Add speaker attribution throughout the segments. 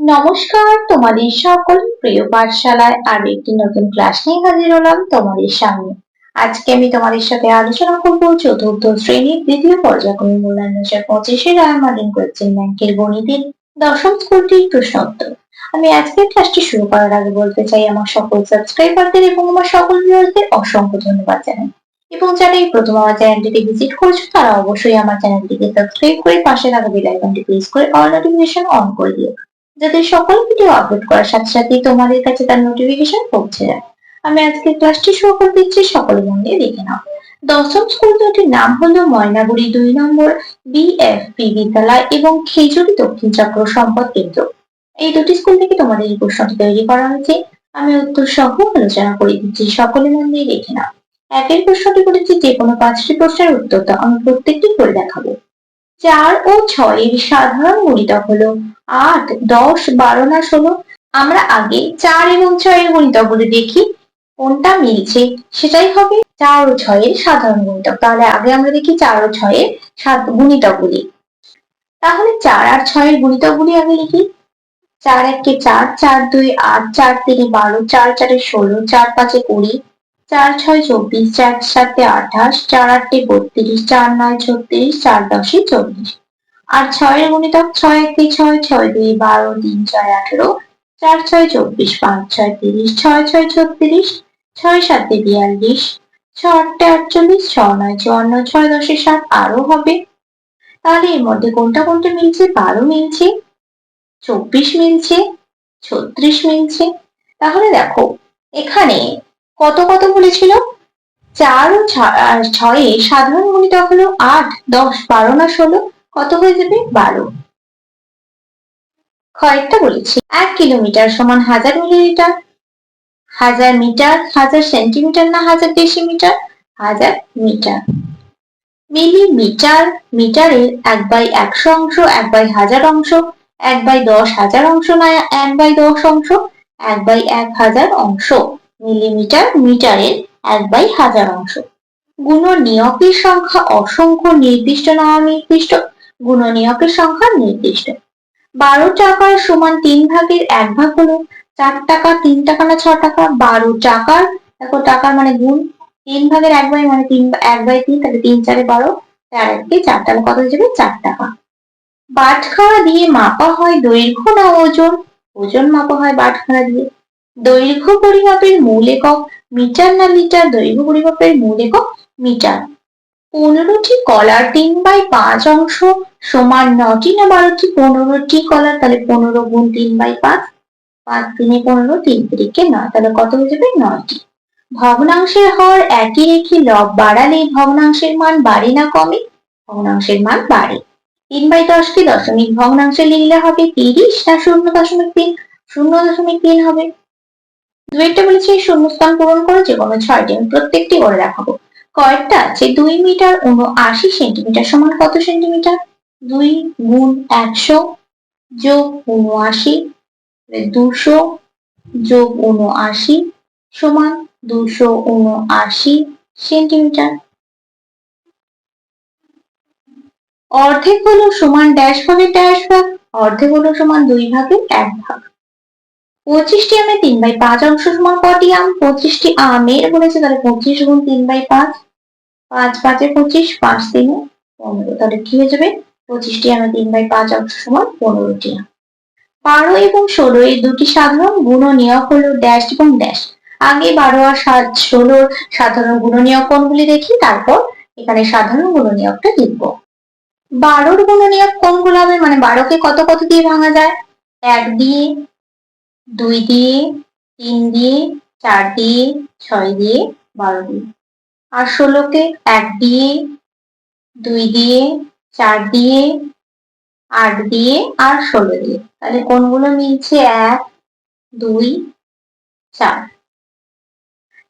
Speaker 1: নমস্কার, তোমাদের সকল প্রিয় পাঠশালায় আর একটি নতুন ক্লাস নিয়ে হাজির হলাম তোমাদের সামনে। আজকে আমি তোমাদের সাথে আলোচনা করব চতুর্থ শ্রেণির দ্বিতীয় পর্যায়ক্রমে মূল্যায়ন হাজার পঁচিশে রায়মার্ডিন করেছেন ব্যাংকের গণিতের দশম স্কুলটির প্রশ্ন উত্তর। আমি আজকের ক্লাসটি শুরু করার আগে বলতে চাই আমার সকল সাবস্ক্রাইবারদের এবং আমার সকল ভিউয়ারদের অসংখ্য ধন্যবাদ জানাই। এবং যারা এই প্রথম আমার চ্যানেলটিকে ভিজিট করেছ, তারা অবশ্যই আমার চ্যানেলটিকে সাবস্ক্রাইব করে পাশে থাকা বেল আইকনটি প্রেস করে অল নোটিফিকেশন অন করে দিও। যাতে সকল ভিডিও আপলোড করার সাথে সাথে তোমাদের কাছে তার নোটিফিকেশন পৌঁছে যায়। আমি আজকে ক্লাসটি শুরু করে দিচ্ছি, সকলে মন দিয়ে দেখে নাও। দশম স্কুল দুটির নাম হলো ময়নাগুড়ি দুই নম্বর বিএফপি বিদ্যালয় এবং খেজুরি দক্ষিণ চক্র সম্পদ কেন্দ্র। এই দুটি স্কুল থেকে তোমাদের এই প্রশ্নটি তৈরি করা হয়েছে। আমি উত্তর সহ আলোচনা করে দিচ্ছি, সকলে মন দিয়ে দেখে নাও। একের প্রশ্নটি করেছি যে কোনো পাঁচটি প্রশ্নের উত্তর আমি প্রত্যেকটি করে দেখাবো। চার ও ছয়ের সাধারণ গুণিতক হলো আট, দশ, বারো না ষোলো। আমরা আগে চার এবং ছয়ের গুণিতকগুলি দেখি, কোনটা মিলছে সেটাই হবে চার ও ছয়ের সাধারণ গুণিতক তাহলে আগে আমরা দেখি চার ও ছয়ের সাত গুণিতকগুলি তাহলে চার আর ছয়ের গুণিতকগুলি আগে লিখি চার একে চার চার দুই আট, চার তিনে বারো, চার চারে ষোলো, চার পাঁচে কুড়ি চার ছয় চব্বিশ, চার সাতে আঠাশ, চার আটে বত্রিশ, চার নয় ছত্রিশ, চার দশে চল্লিশ আর ছয়ের গুণিতক ছয় একটি ছয় ছয় দুই বারো, তিন ছয় আঠেরো, চার ছয় চব্বিশ, পাঁচ ছয় তিরিশ, ছয় ছয় ছত্রিশ, ছয় সাতে বিয়াল্লিশ, ছ আটটে আটচল্লিশ, ছ নয় চুয়ান্ন, ছয় দশে ষাট আরও হবে। তাহলে এর মধ্যে কোনটা কোনটা মিলছে? বারো মিলছে, চব্বিশ মিলছে, ছত্রিশ মিলছে। তাহলে দেখো, এখানে কত কত বলেছিল? চার ও ছয়ে সাধারণ গুণিতক হলো আট, দশ, বারো না ষোলো, কত হয়ে যাবে বারো? কয়েকটা বলেছি। এক কিলোমিটার সমান হাজার মিলিলিটার হাজার মিটার, হাজার সেন্টিমিটার না হাজার ডেসিমিটার, হাজার মিটার। মিলিমিটার, মিটারের এক বাই একশো অংশ, এক বাই হাজার অংশ, এক বাই দশ হাজার অংশ না এক বাই দশ অংশ, এক বাই এক হাজার অংশ। মিলিমিটার, মিটারের এক বাই হাজার অংশ। গুণ নিয়কের সংখ্যা অসংখ্য নির্দিষ্ট না অনির্দিষ্ট গুণনীয়কের সংখ্যা নির্দিষ্ট। বারো টাকার সমান তিন ভাগের এক ভাগ হলো চার টাকা, তিন টাকা না ছ টাকা? বারো টাকার, দেখো টাকার মানে গুণ। তিন ভাগের এক বাই মানে তিন, এক বাই তিন, তাহলে তিন চারে বারো, চার এককে চার, তাহলে কত যাবে? চার টাকা। বাটখারা দিয়ে মাপা হয় দৈর্ঘ্য না ওজন? ওজন মাপা হয় বাটখারা দিয়ে। দৈর্ঘ্য পরিমাপের মূল একক মিটার না লিটার দৈর্ঘ্য পরিমাপের মূল একক মিটার। পনেরোটি কলার তিন বাই পাঁচ অংশ সমান নটি না বারোটি? পনেরোটি কলার, তাহলে পনেরো গুণ তিন বাই পাঁচ। পাঁচ তিনে পনেরো, তিন তিরিকে নয়, তাহলে কত হয়ে যাবে? নয়টি। ভগ্নাংশের হর একই রেখে লব বাড়ালে ভগ্নাংশের মান বাড়ে না কমে? ভগ্নাংশের মান বাড়ে। তিন বাই দশকে দশমিক ভগ্নাংশে লিখলে হবে তিরিশ না শূন্য দশমিক তিন? শূন্য দশমিক তিন হবে। দুইটা বলেছি শূন্যস্থান পূরণ করে যে কোনো ছয়টি আমি প্রত্যেকটি করে দেখাবো কয়েকটা আছে দুই মিটার উনআশি সেন্টিমিটার সমান কত সেন্টিমিটার? দুই গুণ একশো যোগ উনআশি দুশো যোগ উনআশি সমান দুশো উনআশি সেন্টিমিটার। অর্ধেক হলো সমান ড্যাশ ভাগের ড্যাশ ভাগ, অর্ধেক হলো সমান দুই ভাগের এক ভাগ। পঁচিশটি আমে তিন বাই পাঁচ অংশ সমান কটি আম? পঁচিশটি আমের বলেছে তাহলে পঁচিশ গুণ তিন বাই পাঁচ। পাঁচ পাঁচে পঁচিশ, পাঁচ তিনে পনেরো। তাহলে কি হয়ে যাবে? পঁচিশটি আমে তিন বাই পাঁচ অংশ সমান পনেরোটি আম। বারো এবং ষোলো এই দুটি সাধারণ গুণনীয়ক হলো ড্যাশ এবং ড্যাশ আগে বারো আর সাত ষোলোর সাধারণ গুণনীয়ক কোনগুলি দেখি? তারপর এখানে সাধারণ গুণনীয়কটা লিখব। বারোর গুণনীয়ক কোনগুলো হবে? মানে বারোকে কত কত দিয়ে ভাঙা যায়? এক দিয়ে দুই দিয়ে, তিন দিয়ে, চার দিয়ে, ছয় দিয়ে, বারো দিয়ে। আর ষোলোকে এক দিয়ে, দুই দিয়ে, চার দিয়ে, আট দিয়ে, আর ষোলো দিয়ে। তাহলে কোনগুলো মিলছে? এক, দুই, চার।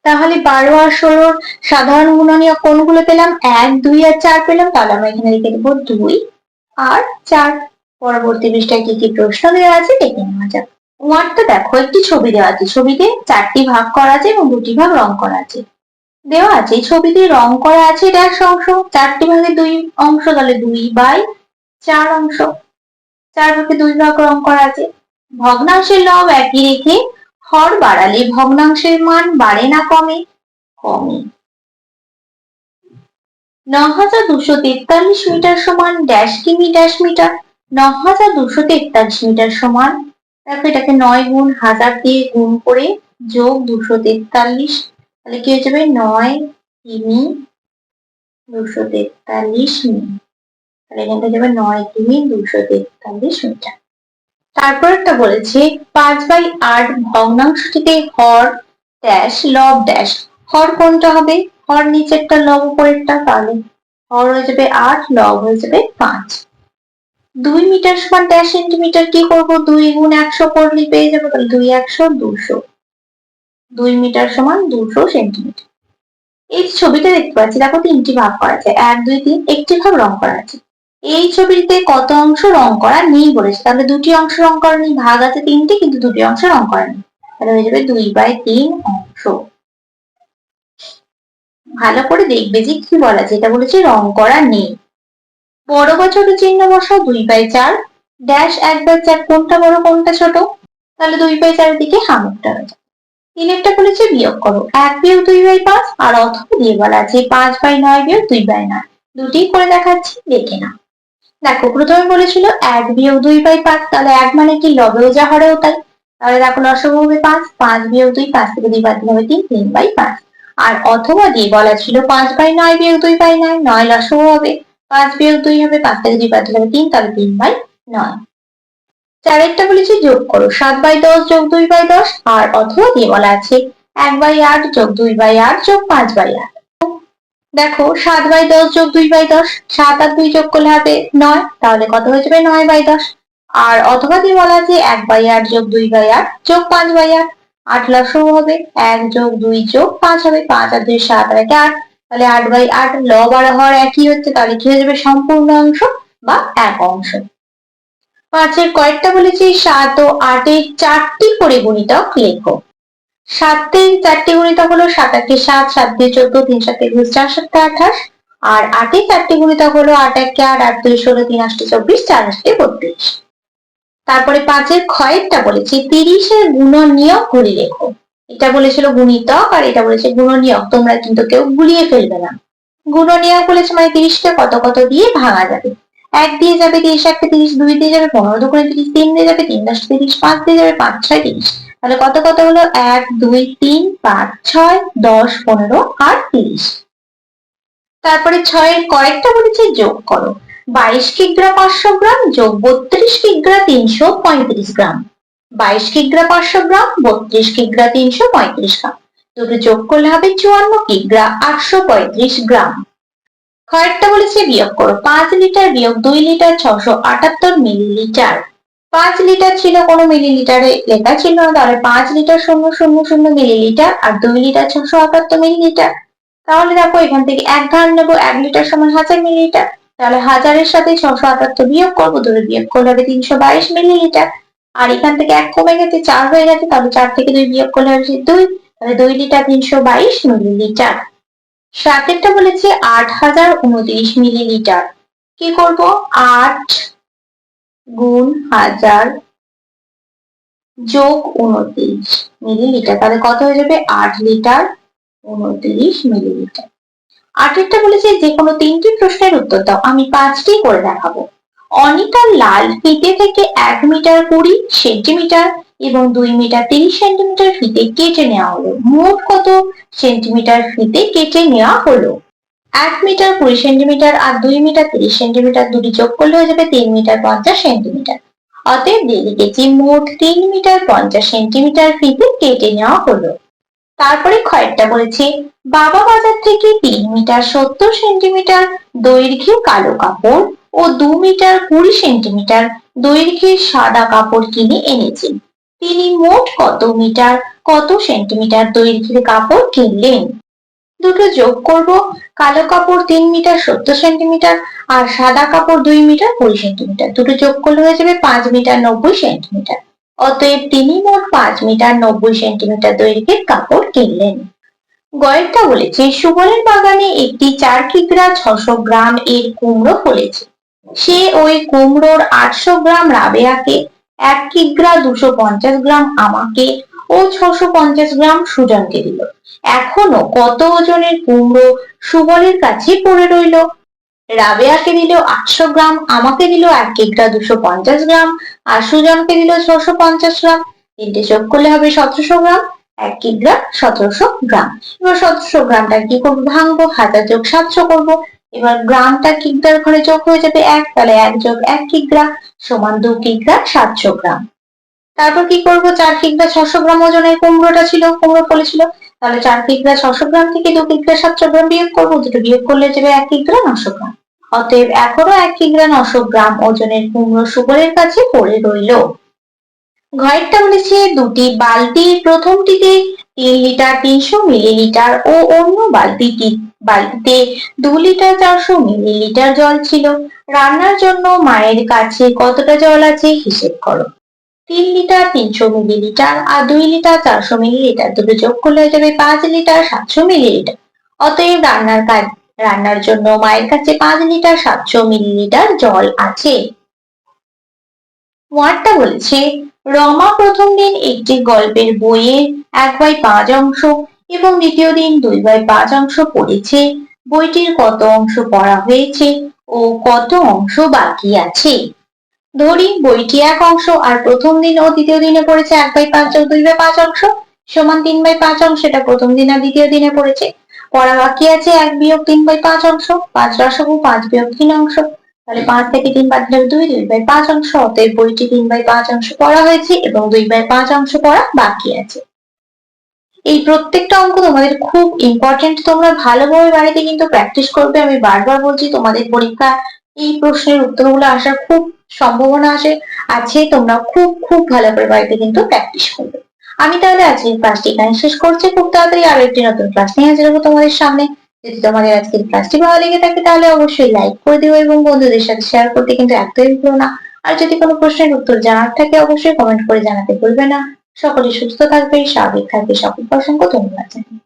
Speaker 1: তাহলে বারো আর ষোলোর সাধারণ গুণনীয় কোনগুলো পেলাম? এক, দুই আর চার পেলাম। তাহলে আমরা এখানে লিখে দেবো দুই আর চার। পরবর্তী পৃষ্ঠায় কি কি প্রশ্ন দেওয়া আছে দেখে নেওয়া যাক। ওয়ানটা দেখো, একটি ছবি দেওয়া আছে। ছবিতে চারটি ভাগ করা আছে এবং দুটি ভাগ রং করা আছে। দেওয়া আছে ছবিতে রং করা আছে ড্যাশ অংশ, চারটি ভাগে দুই অংশ, তাহলে দুই বাই চার অংশ। চার ভাগে দুই ভাগ রং করা আছে। ভগ্নাংশের লব একই রেখে হর বাড়ালে ভগ্নাংশের মান বাড়ে না কমে? কমে। ন হাজার দুশো তেতাল্লিশ মিটার সমান ড্যাশ কিমি ড্যাশ মিটার। ন হাজার দুশো তেতাল্লিশ মিটার সমান দেখো এটাকে নয় গুণ হাজার দিয়ে গুণ করে যোগ দুশো তেতাল্লিশ, তাহলে কি হয়ে যাবে? নয় কিমি দুশো তেতাল্লিশ মিটার। তাহলে এখানটা যাবে নয় কিমি দুশো তেতাল্লিশ মিটার। তারপর একটা বলেছে, পাঁচ বাই আট ভগ্নাংশটিতে হর ড্যাশ লব ড্যাশ হর কোনটা হবে? হর নিচেরটা লব উপরেরটা, তাহলে হর হয়ে যাবে আট লব হয়ে যাবে পাঁচ। দুই মিটার সমান দেড় সেন্টিমিটার কি করব? দুই গুণ একশো করলে পেয়ে যাব তাহলে দুই একশো দুশো। দুই মিটার সমান দুশো সেন্টিমিটার। এই ছবিটা দেখতে পাচ্ছি, দেখো তিনটি ভাগ করা আছে। এক, দুই, তিন, একটি ভাগ রং করা আছে। এই ছবিতে কত অংশ রং করা নেই বলেছে। তাহলে দুটি অংশ রং করা নেই, ভাগ আছে তিনটি, কিন্তু দুটি অংশ রং করা নেই। তাহলে হয়ে যাবে দুই বাই তিন অংশ। ভালো করে দেখবে যে কি বলা আছে। এটা বলেছে রং করা নেই। বড় বা ছোট চিহ্ন বসাও, দুই বাই চার। ড্যাশ এক বাই চার, কোনটা বড়, কোনটা ছোট? তাহলে দুই বাই চারের দিকে হামুকটা যাবে। তিনেরটা বলেছে বিয়োগ করো। এক বিয়োগ দুই বাই পাঁচ আর অথবা দিয়ে বলা আছে পাঁচ বাই নয় বিয়োগ দুই বাই নয়। দুটি করে দেখাচ্ছি, দেখে না দেখো, প্রথমে বলেছিল এক বিয়োগ দুই বাই পাঁচ, তাহলে এক মানে কি? লবেও যা হরেও তাই। তাহলে দেখো লসগু হবে পাঁচ পাঁচ বিয়োগ দুই, পাঁচ থেকে দুই বাদ দিলে হবে তিন তিন বাই পাঁচ। আর অথবা দিয়ে বলা ছিল পাঁচ বাই নয় বিয়োগ দুই বাই নয় নয় লসগু হবে। পাঁচ বিয়োগ দুই হবে পাঁচ থেকে দুই দিলে হবে তিন, তাহলে তিন বাই নয়। চারেরটা বলেছি যোগ করো, সাত বাই দশ যোগ দুই বাই দশ, আর অথবা দিয়ে বলা আছে এক বাই আট যোগ দুই বাই আট যোগ পাঁচ বাই আট। দেখো, সাত বাই দশ যোগ দুই বাই দশ, সাত আর দুই যোগ করলে হবে নয়, তাহলে কত হয়ে যাবে নয় বাই দশ? আর অথবা দিয়ে বলা আছে এক বাই আট যোগ দুই বাই আট যোগ পাঁচ বাই আট আট লসও হবে, এক যোগ দুই যোগ পাঁচ হবে, পাঁচ আর দুই সাত আর একে আট। তাহলে আট বাই আট ল বার হওয়ার একই হচ্ছে, তাহলে কি হয়ে যাবে? সম্পূর্ণ অংশ বা এক অংশ। পাঁচের কয়েকটা বলেছি, সাত ও আটের চারটি করে গুণিতক লেখো সাতের চারটি গুণিতক হলো সাত আটকে সাত সাত দিয়ে চোদ্দ, তিন সাতে একুশ, চার সাতটা আঠাশ, আর আটে চারটি গুণিতক হলো আট, একে আট আট দুই, ষোলো, তিন আটটি চব্বিশ, চার আটটি বত্রিশ। তারপরে পাঁচের ক্ষয়েরটা বলেছি, তিরিশের গুণনীয়ক গুলি লেখো এটা বলেছিল গুণিতক আর এটা বলেছে গুণনীয়ক। তোমরা কিন্তু কেউ গুলিয়ে ফেলবে না। গুণনীয়ক বলেছে মানে তিরিশকে কত কত দিয়ে ভাঙা যাবে। এক দিয়ে যাবে তিরিশ একটা তিরিশ, দুই দিয়ে যাবে পনেরো, দুগুণে তিরিশ, তিন দিয়ে যাবে তিন দশ তিরিশ, পাঁচ দিয়ে যাবে পাঁচ, ছয়, তিরিশ। তাহলে কত কত হলো? এক, দুই, তিন, পাঁচ, ছয়, দশ, পনেরো আর তিরিশ। তারপরে ছয়ের কয়েকটা বলেছে যোগ করো। বাইশ কিগ্রা পাঁচশো গ্রাম, যোগ বত্রিশ কিগ্রা তিনশো পঁয়ত্রিশ গ্রাম। বাইশ কিগ্রা পাঁচশো গ্রাম, বত্রিশ কিগ্রা তিনশো পঁয়ত্রিশ গ্রাম। দুটো যোগ করলে হবে চুয়ান্ন কিগ্রা আটশো পঁয়ত্রিশ গ্রাম। কয়েকটা বলেছে বিয়োগ করো। পাঁচ লিটার বিয়োগ দুই লিটার ছশো আটাত্তর মিলিলিটার। পাঁচ লিটার ছিল কোনো মিলিলিটারে, লেখা ছিল না, তাহলে পাঁচ লিটার শূন্য শূন্য শূন্য মিলিলিটার আর দুই লিটার ছশো আটাত্তর মিলিলিটার। তাহলে দেখো, এখান থেকে এক ধান নেব, এক লিটার সমান হাজার মিলিলিটার। তাহলে হাজারের সাথে ছশো আটাত্তর বিয়োগ করব ধরে বিয়োগ করলে হবে তিনশো বাইশ মিলিলিটার। আর এখান থেকে এক কমে গেছে, চার হয়ে গেছে, তাহলে চার থেকে দুই বিয়োগ করলে হচ্ছে দুই, তাহলে দুই লিটার তিনশো বাইশ মিলিলিটার। সাতেরটা বলেছে আট হাজার উনত্রিশ মিলিলিটার। কি করব? আট গুণ হাজার যোগ উনত্রিশ মিলিলিটার, তাহলে কত হয়ে যাবে? আট লিটার উনত্রিশ মিলিলিটার। আটেরটা বলেছে যে কোনো তিনটি প্রশ্নের উত্তর দাও, আমি পাঁচটি করে দেখাবো। অনিতার লাল ফিতে থেকে এক মিটার কুড়ি সেন্টিমিটার এবং দুই মিটার তিরিশ সেন্টিমিটার ফিতে কেটে নেওয়া হলো। মোট কত সেন্টিমিটার ফিতে কেটে নেওয়া হলো? এক মিটার কুড়ি সেন্টিমিটার আর দুই মিটার তিরিশ সেন্টিমিটার দুটি যোগ করলে হয়ে যাবে তিন মিটার পঞ্চাশ সেন্টিমিটার। অতএব দিয়ে লিখেছি মোট তিন মিটার পঞ্চাশ সেন্টিমিটার ফিতে কেটে নেওয়া হলো। তারপরে খয়েরটা বলেছে, বাবা বাজার থেকে তিন মিটার সত্তর সেন্টিমিটার দৈর্ঘ্যে কালো কাপড় ও দু মিটার কুড়ি সেন্টিমিটার দৈর্ঘ্যের সাদা কাপড় কিনে এনেছেন তিনি মোট কত মিটার, কত সেন্টিমিটার দৈর্ঘ্যের কাপড় কিনলেন? দুটো যোগ করব, কালো কাপড় তিন মিটার সত্তর সেন্টিমিটার আর সাদা কাপড় দুই মিটার কুড়ি সেন্টিমিটার। দুটো যোগ করলে হয়ে যাবে পাঁচ মিটার নব্বই সেন্টিমিটার। অতএব তিনি মোট পাঁচ মিটার নব্বই সেন্টিমিটার দৈর্ঘ্যের কাপড় কিনলেন। গয়েরটা বলেছে, সুবলের বাগানে একটি চার কিগ্রা ছশো গ্রাম এর কুমড়ো ফলেছে। সে ওই কুমড়োর আটশো গ্রাম রাবেয়াকে এক কিগ্রা দুশো পঞ্চাশ গ্রাম আমাকে ও ছশো পঞ্চাশ গ্রাম সুজনকে দিল। এখনও কত ওজনের কুমড়ো সুবলের কাছে পড়ে রইল? রাবেয়াকে দিল আটশো গ্রাম, আমাকে দিল এক কিগ্রা দুশো পঞ্চাশ গ্রাম, আর সুজনকে দিল ছশো পঞ্চাশ গ্রাম। তিনটে যোগ করলে হবে সতেরোশো গ্রাম, এক কিগ্রা সতেরোশো গ্রাম। এবার সতেরোশো গ্রামটা কি করব? ভাঙবো, হাজার যোগ সাতশো করব। এবার গ্রামটা কিগ্রার ঘরে যোগ হয়ে যাবে এক, তাহলে এক যোগ এক কিগ্রা সমান দু কিগ্রা সাতশো গ্রাম। তারপর কি করব? চার কিগ্রা ছশো গ্রাম ওজনের কুমড়োটা ছিল কুমড়ো ফলেছিল তাহলে চার কিগ্রা ছশো গ্রাম থেকে দু কিগ্রা সাতশো গ্রাম বিয়োগ করব, দুটো বিয়োগ করলে যাবে এক কিগ্রা নশো গ্রাম। অতএব এখনও এক কিগ্রা নশো গ্রাম ওজনের কুমড়ো সুগরের কাছে পড়ে রইল। ঘরেরটা বলেছে, দুটি বালতি, প্রথমটিতে তিন লিটার তিনশো মিলিলিটার ও অন্য বালতিটি বালতিতে দু লিটার চারশো মিলিলিটার জল ছিল। রান্নার জন্য মায়ের কাছে কতটা জল আছে হিসেব করো। তিন লিটার তিনশো মিলিলিটার আর দুই লিটার চারশো মিলিলিটার দুটো যোগ করলে যাবে পাঁচ লিটার সাতশো মিলিলিটার। অতএব রান্নার কাজ, রান্নার জন্য মায়ের কাছে পাঁচ লিটার সাতশো মিলিলিটার জল আছে। ওয়ার্ডটা বলেছে, রমা প্রথম দিন একটি গল্পের বইয়ের এক বাই পাঁচ অংশ এবং দ্বিতীয় দিন দুই বাই পাঁচ অংশ পড়েছে, বইটির কত অংশ পড়া হয়েছে ও কত অংশ বাকি আছে। ধরি, বইটি এক অংশ আর প্রথম দিন ও দ্বিতীয় দিনে পড়েছে এক বাই পাঁচ দুই বাই পাঁচ অংশ সমান তিন বাই পাঁচ অংশ এটা প্রথম দিন আর দ্বিতীয় দিনে পড়েছে। পড়া বাকি আছে এক বিয়োগ তিন বাই পাঁচ অংশ, পাঁচ রসগু পাঁচ বিয়োগ তিন অংশ। তাহলে পাঁচ থেকে তিন বাদ দুই দুই বাই পাঁচ অংশ, অতএব বইটি তিন বাই পাঁচ অংশ পড়া হয়েছে এবং দুই বাই পাঁচ অংশ পড়া বাকি আছে। এই প্রত্যেকটা অঙ্ক তোমাদের খুব ইম্পর্টেন্ট তোমরা ভালোভাবে বাড়িতে কিন্তু প্র্যাকটিস করবে। আমি বারবার বলছি, তোমাদের পরীক্ষা এই প্রশ্নের উত্তরগুলো আসার খুব সম্ভাবনা আছে। আছে, তোমরা খুব খুব ভালো করে বাড়িতে কিন্তু প্র্যাকটিস করবে। আমি তাহলে আজকের ক্লাসটি এখানে শেষ করছি। খুব তাড়াতাড়ি আরও একটি নতুন ক্লাস নিয়ে হাজির হব তোমাদের সামনে। যদি তোমাদের আজকের ক্লাসটি ভালো লেগে থাকে, তাহলে অবশ্যই লাইক করে দিও এবং বন্ধুদের সাথে শেয়ার করতে কিন্তু একদমই ভুলো না। আর যদি কোনো প্রশ্নের উত্তর জানার থাকে, অবশ্যই কমেন্ট করে জানাতে ভুলবে না। সকলে সুস্থ থাকবে স্বাভাবিক থাকবে সকল অসংখ্য ধন্যবাদ জানাই।